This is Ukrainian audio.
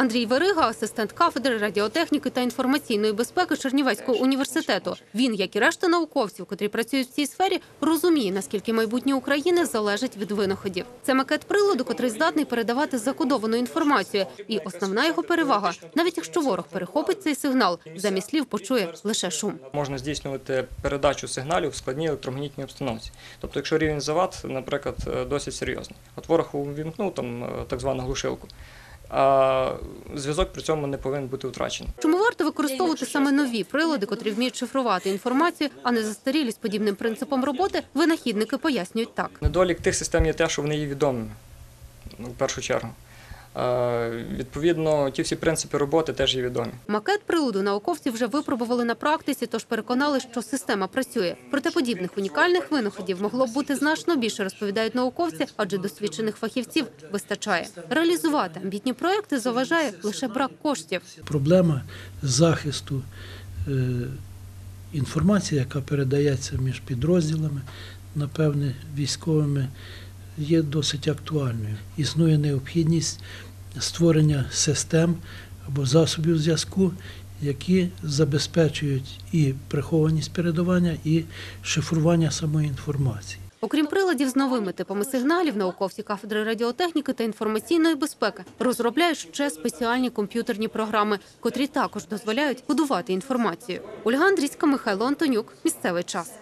Андрій Верига, асистент кафедри радіотехніки та інформаційної безпеки Чернівецького університету. Він, як і решта науковців, котрі працюють в цій сфері, розуміє, наскільки майбутнє України залежить від винаходів. Це макет приладу, котрий здатний передавати закодовану інформацію. І основна його перевага, навіть якщо ворог перехопить цей сигнал, замість слів почує лише шум. Можна здійснювати передачу сигналів в складній електромагнітній обстановці. Тобто, якщо рівень завад, наприклад, досить серйозний. От ворог увімкнув там е, так звану глушилку, а зв'язок при цьому не повинен бути втрачений. Чому варто використовувати саме нові прилади, котрі вміють шифрувати інформацію, а не застарілі з подібним принципом роботи? Винахідники пояснюють так. Недолік тих систем є те, що вони є відомими в першу чергу. Е, Відповідно, ті всі принципи роботи теж є відомі. Макет приладу науковці вже випробували на практиці, тож переконали, що система працює. Проте подібних унікальних винаходів могло б бути значно більше, розповідають науковці, адже досвідчених фахівців вистачає. Реалізувати амбітні проекти заважає лише брак коштів. проблема захисту е, інформації, яка передається між підрозділами, напевне, військовими, є досить актуальною. Існує необхідність створення систем або засобів зв'язку, які забезпечують і прихованість передавання, і шифрування самої інформації. Окрім приладів з новими типами сигналів, науковці кафедри радіотехніки та інформаційної безпеки розробляють ще спеціальні комп'ютерні програми, котрі також дозволяють кодувати інформацію. Ольга Андрійська, Михайло Антонюк. Місцевий час.